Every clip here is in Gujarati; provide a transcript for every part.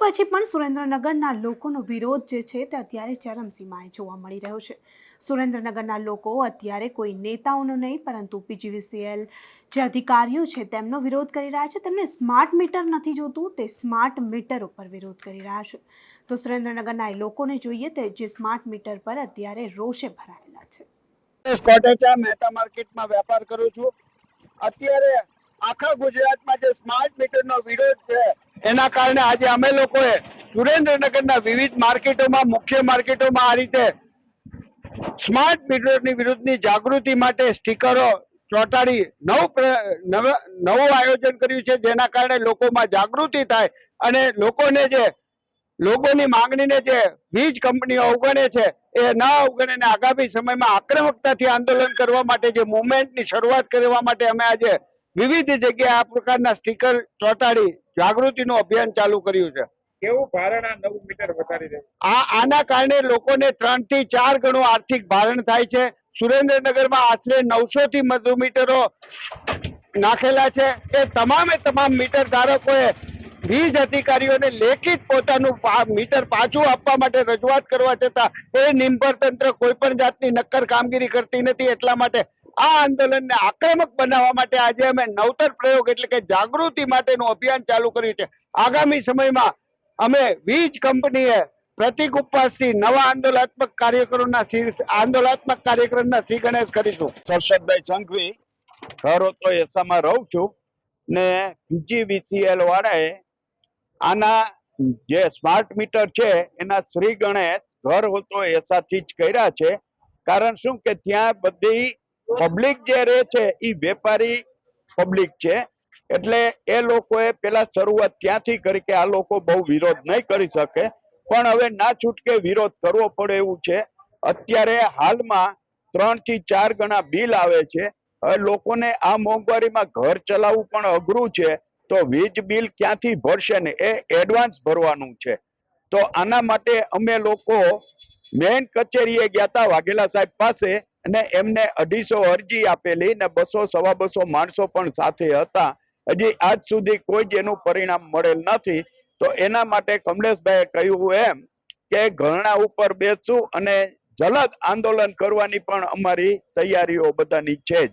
પછી પણ સુરેન્દ્રનગરના લોકોનો વિરોધ જે છે તે અત્યારે ચરમસીમાએ જોવા મળી રહ્યો છે. સુરેન્દ્રનગરના લોકો અત્યારે કોઈ નેતાઓનો નહીં, પરંતુ પીજીવીસીએલ જે અધિકારીઓ છે તેમનો વિરોધ કરી રહ્યા છે. તેમને સ્માર્ટ મીટર નથી જોતું, તે સ્માર્ટ મીટર ઉપર વિરોધ કરી રહ્યા છે. તો સુરેન્દ્રનગરના એ લોકોને જોઈએ તે જે સ્માર્ટ મીટર પર અત્યારે રોષે ભરાયેલા છું. અત્યારે આખા ગુજરાતમાં જે સ્માર્ટ મીટરનો વિરોધ છે એના કારણે આજે અમે લોકોએ સુરેન્દ્રનગરના વિવિધ માર્કેટોમાં, મુખ્ય માર્કેટોમાં આ રીતે સ્માર્ટ મીટરની વિરુદ્ધની જાગૃતિ માટે સ્ટીકરો ચોંટાડી નવ નવ- આયોજન કર્યું છે, જેના કારણે લોકોમાં જાગૃતિ થાય અને લોકોને જે, લોકોની માંગણીને જે વીજ કંપનીઓ અવગણે છે, એ ન અવગણે આગામી સમયમાં આક્રમકતાથી આંદોલન કરવા માટે જે મુવમેન્ટની શરૂઆત કરવા માટે અમે આજે વિવિધ જગ્યાએ આ પ્રકારના સ્ટીકર ચોંટાડી જાગૃતિનું અભિયાન ચાલુ કર્યું છે. કેવું ભારણ આ નવું મીટર વધારી રહ્યું? આ આના કારણે લોકોને ત્રણથી ચાર ગણું આર્થિક ભારણ થાય છે. સુરેન્દ્રનગરમાં આશરે નવસો થી વધુ મીટરો નાખેલા છે. એ તમામે તમામ મીટર ધારકોએ વીજ અધિકારીઓને લેખિત પોતાનું મીટર પાછું આપવા માટે રજૂઆત કરવા છતાં એ નિંભર તંત્ર કોઈ પણ જાતની નક્કર કામગીરી કરતી નથી. એટલા માટે આ આંદોલનને આક્રમક બનાવવા માટે આજે અમે નવતર પ્રયોગ એટલે કે જાગૃતિ માટેનું અભિયાન ચાલુ કર્યું છે. આગામી સમયમાં અમે વીજ કંપનીએ પ્રતિક ઉપવાસથી નવા આંદોલનાત્મક કાર્યક્રમના આંદોલનાત્મક કાર્યક્રમના શ્રી ગણેશ કરીશું. હર્ષદભાઈ સંઘવી, ઘર તો એસામાં રહું છું ને પીજીવીસીએલ વાળાએ આના જે સ્માર્ટ મીટર છે એના શ્રી ગણેશ ઘર હોતો એસાથી જ કર્યા છે. કારણ શું કે ત્યાં બધી પબ્લિક જે રહે છે એ વેપારી પબ્લિક છે. એટલે એ લોકોએ પેલા શરૂઆત ત્યાંથી કરી કે આ લોકો બહુ વિરોધ નહીં કરી શકે. પણ હવે ના છૂટકે વિરોધ કરવો પડે એવું છે. અત્યારે હાલમાં ત્રણથી ચાર ગણા બિલ આવે છે. હવે લોકોને આ મોંઘવારીમાં ઘર ચલાવવું પણ અઘરું છે. તો વીજ બિલ ક્યાંથી ભરશે ને એ એડવાન્સ ભરવાનું છે. તો આના માટે અમે લોકો મેન કચેરીએ ગયા હતા વાઘેલા સાહેબ પાસે અને એમને અઢીસો અરજી આપેલી ને બસો સવા બસો માણસો પણ સાથે હતા. હજી આજ સુધી કોઈ જ એનું પરિણામ મળેલ નથી. તો એના માટે કમલેશભાઈએ કહ્યું એમ કે ઘરણા ઉપર બેસું અને જલદ આંદોલન કરવાની પણ અમારી તૈયારીઓ બધાની છે જ.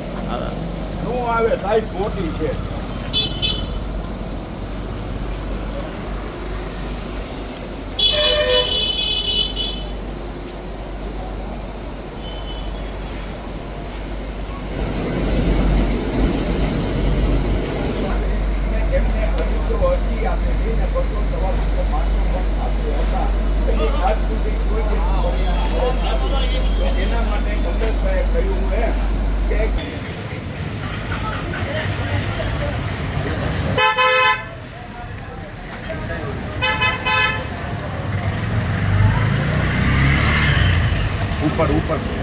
આવે સાઈઝ મોટી છે એમને અઢીસો અરજી આપેલી ને બસો સવા બસો માણસો પણ સાથે હતા એટલે આજ સુધી કોઈ જ એનું પરિણામ મળેલ નથી. તો એના માટે કમલેશભાઈએ કહ્યું એમ કે ઉપર ઉપર